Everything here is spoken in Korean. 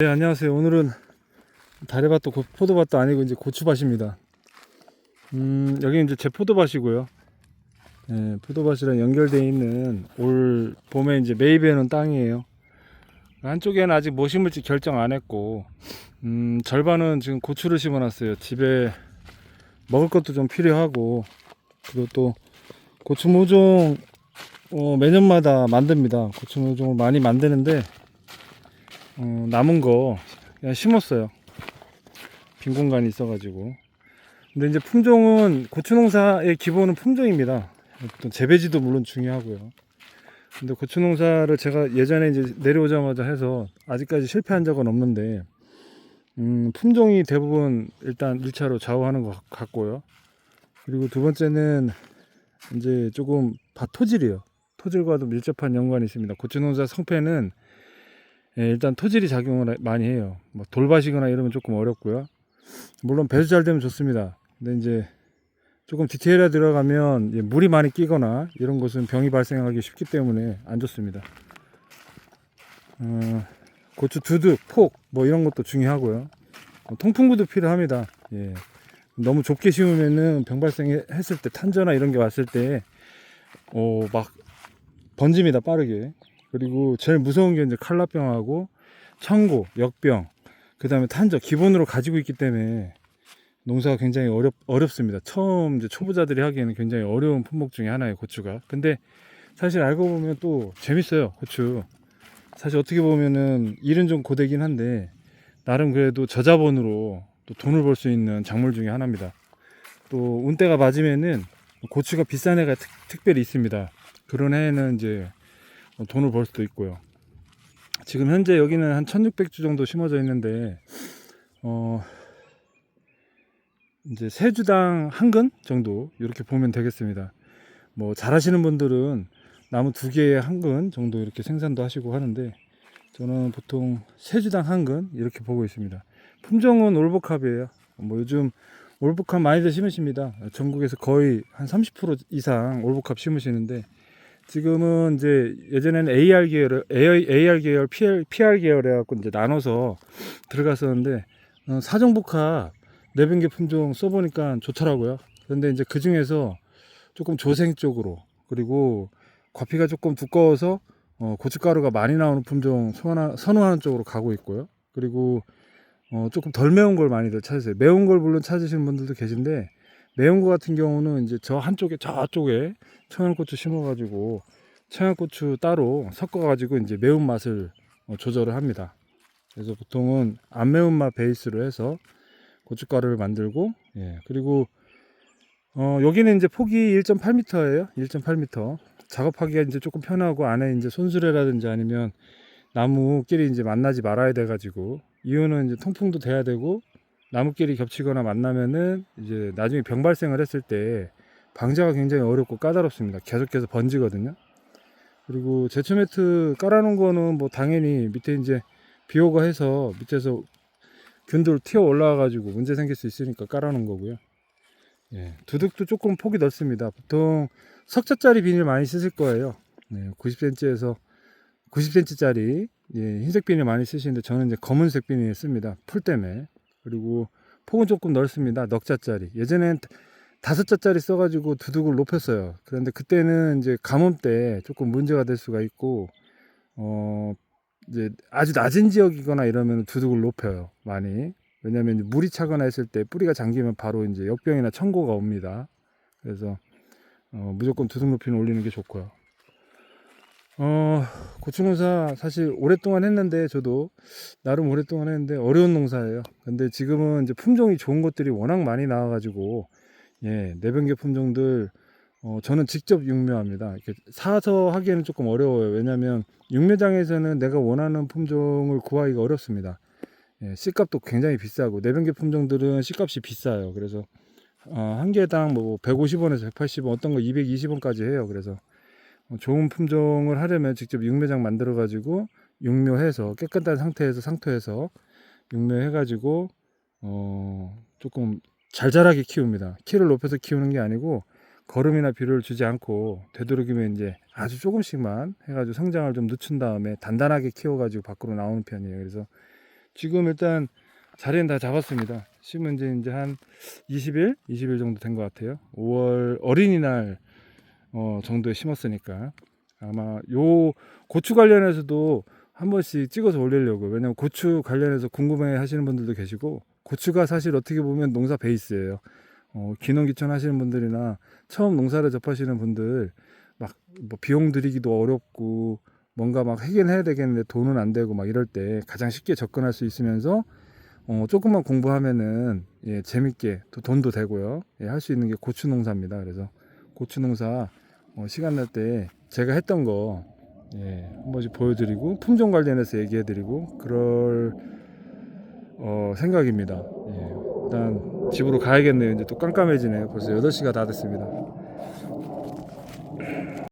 네 안녕하세요. 오늘은 다래밭도 고- 포도밭도 아니고 이제 고추밭입니다. 음 여기 이제 제 포도밭이고요. 네, 포도밭이랑 연결되어 있는 올 봄에 이제 매입해놓은 땅이에요. 한쪽에는 아직 뭐 심을지 결정 안 했고 음 절반은 지금 고추를 심어놨어요. 집에 먹을 것도 좀 필요하고 그리고 또 고추 모종 어, 매년마다 만듭니다. 고추 모종을 많이 만드는데 어, 남은 거 그냥 심었어요. 빈 공간이 있어가지고. 근데 이제 품종은 고추 농사의 기본은 품종입니다. 또 재배지도 물론 중요하고요. 근데 고추 농사를 제가 예전에 이제 내려오자마자 해서 아직까지 실패한 적은 없는데, 음, 품종이 대부분 일단 1차로 좌우하는 것 같고요. 그리고 두 번째는 이제 조금 밭 토질이에요. 토질과도 밀접한 연관이 있습니다. 고추 농사 성패는 예, 일단 토질이 작용을 많이 해요. 뭐 돌밭이거나 이러면 조금 어렵고요. 물론 배수 잘 되면 좋습니다. 근데 이제 조금 디테일에 들어가면 이제 물이 많이 끼거나 이런 것은 병이 발생하기 쉽기 때문에 안 좋습니다. 어, 고추 두둑, 폭, 뭐 이런 것도 중요하고요. 뭐 통풍구도 필요합니다. 예. 너무 좁게 심으면은 병 발생했을 때 탄저나 이런 게 왔을 때, 어, 막 번집니다, 빠르게. 그리고 제일 무서운 게 이제 칼라병하고 청고, 역병, 그 다음에 탄저 기본으로 가지고 있기 때문에 농사가 굉장히 어렵, 어렵습니다. 처음 이제 초보자들이 하기에는 굉장히 어려운 품목 중에 하나예요, 고추가. 근데 사실 알고 보면 또 재밌어요, 고추. 사실 어떻게 보면은 일은 좀 고되긴 한데 나름 그래도 저자본으로 또 돈을 벌 수 있는 작물 중에 하나입니다. 또 운때가 맞으면은 고추가 비싼 해가 특, 특별히 있습니다. 그런 해에는 이제 어, 돈을 벌 수도 있고요. 지금 현재 여기는 한 1600주 정도 심어져 있는데 어 이제 세 주당 한 근 정도 이렇게 보면 되겠습니다. 뭐 잘하시는 분들은 나무 두 개에 한 근 정도 이렇게 생산도 하시고 하는데 저는 보통 세 주당 한 근 이렇게 보고 있습니다. 품종은 올복합이에요. 뭐 요즘 올복합 많이들 심으십니다. 전국에서 거의 한 30% 이상 올복합 심으시는데 지금은 이제 예전에는 AR 계열, AR 계열, PR, PR 계열 해갖고 이제 나눠서 들어갔었는데 어, 사정복합 내병계 품종 써보니까 좋더라고요. 그런데 이제 그 중에서 조금 조생 쪽으로 그리고 과피가 조금 두꺼워서 어, 고춧가루가 많이 나오는 품종 선호하- 선호하는 쪽으로 가고 있고요. 그리고 어, 조금 덜 매운 걸 많이들 찾으세요. 매운 걸 물론 찾으시는 분들도 계신데 매운 거 같은 경우는 이제 저 한쪽에 저쪽에 청양고추 심어가지고 청양고추 따로 섞어가지고 이제 매운 맛을 어, 조절을 합니다. 그래서 보통은 안 매운 맛 베이스로 해서 고춧가루를 만들고 예 그리고 어 여기는 이제 폭이 1.8m예요. 1.8m 작업하기가 이제 조금 편하고 안에 이제 손수레라든지 아니면 나무끼리 이제 만나지 말아야 돼가지고 이유는 이제 통풍도 돼야 되고 나무끼리 겹치거나 만나면은 이제 나중에 병 발생을 했을 때 방제가 굉장히 어렵고 까다롭습니다. 계속해서 번지거든요. 그리고 제초 매트 깔아놓은 거는 뭐 당연히 밑에 이제 비 오고 해서 밑에서 균들 튀어 올라와가지고 문제 생길 수 있으니까 깔아놓은 거고요. 예, 두둑도 조금 폭이 넓습니다. 보통 석자짜리 비닐 많이 쓰실 거예요. 네, 90cm에서 90cm짜리 예, 흰색 비닐 많이 쓰시는데 저는 이제 검은색 비닐 씁니다. 풀 때문에. 그리고 폭은 조금 넓습니다. 넉자짜리. 예전엔 다섯 자짜리 써가지고 두둑을 높였어요. 그런데 그때는 이제 가뭄 때 조금 문제가 될 수가 있고, 어, 이제 아주 낮은 지역이거나 이러면 두둑을 높여요. 많이. 왜냐면 물이 차거나 했을 때 뿌리가 잠기면 바로 이제 역병이나 청고가 옵니다. 그래서, 어, 무조건 두둑 높이는 올리는 게 좋고요. 어, 고추 농사 사실 오랫동안 했는데 저도 나름 오랫동안 했는데 어려운 농사예요. 근데 지금은 이제 품종이 좋은 것들이 워낙 많이 나와가지고 예, 내병계 품종들 어, 저는 직접 육묘합니다. 이렇게 사서 하기에는 조금 어려워요. 왜냐하면 육묘장에서는 내가 원하는 품종을 구하기가 어렵습니다. 예, 씨값도 굉장히 비싸고 내병계 품종들은 씨값이 비싸요. 그래서 어, 한 개당 뭐 150원에서 180원, 어떤 거 220원까지 해요. 그래서 어, 좋은 품종을 하려면 직접 육묘장 만들어 가지고 육묘해서 깨끗한 상태에서 상토해서 육묘해 가지고 어 조금 잘 자라게 키웁니다. 키를 높여서 키우는 게 아니고 거름이나 비료를 주지 않고 되도록이면 이제 아주 조금씩만 해가지고 성장을 좀 늦춘 다음에 단단하게 키워가지고 밖으로 나오는 편이에요. 그래서 지금 일단 자리는 다 잡았습니다. 심은 지 이제 한 20일, 20일 정도 된 것 같아요. 5월 어린이날 어, 정도에 심었으니까 아마 요 고추 관련해서도 한 번씩 찍어서 올리려고 왜냐면 고추 관련해서 궁금해 하시는 분들도 계시고 고추가 사실 어떻게 보면 농사 베이스예요. 어, 귀농귀촌 하시는 분들이나 처음 농사를 접하시는 분들 막 뭐 비용 들이기도 어렵고 뭔가 막 해결해야 되겠는데 돈은 안 되고 막 이럴 때 가장 쉽게 접근할 수 있으면서 어, 조금만 공부하면은 예, 재밌게 또 돈도 되고요. 예, 할 수 있는 게 고추 농사입니다. 그래서 고추 농사 어, 시간 날 때 제가 했던 거 예, 한 번씩 보여드리고 품종 관련해서 얘기해드리고 그럴 어, 생각입니다. 예, 일단 집으로 가야겠네요. 이제 또 깜깜해지네요. 벌써 8시가 다 됐습니다.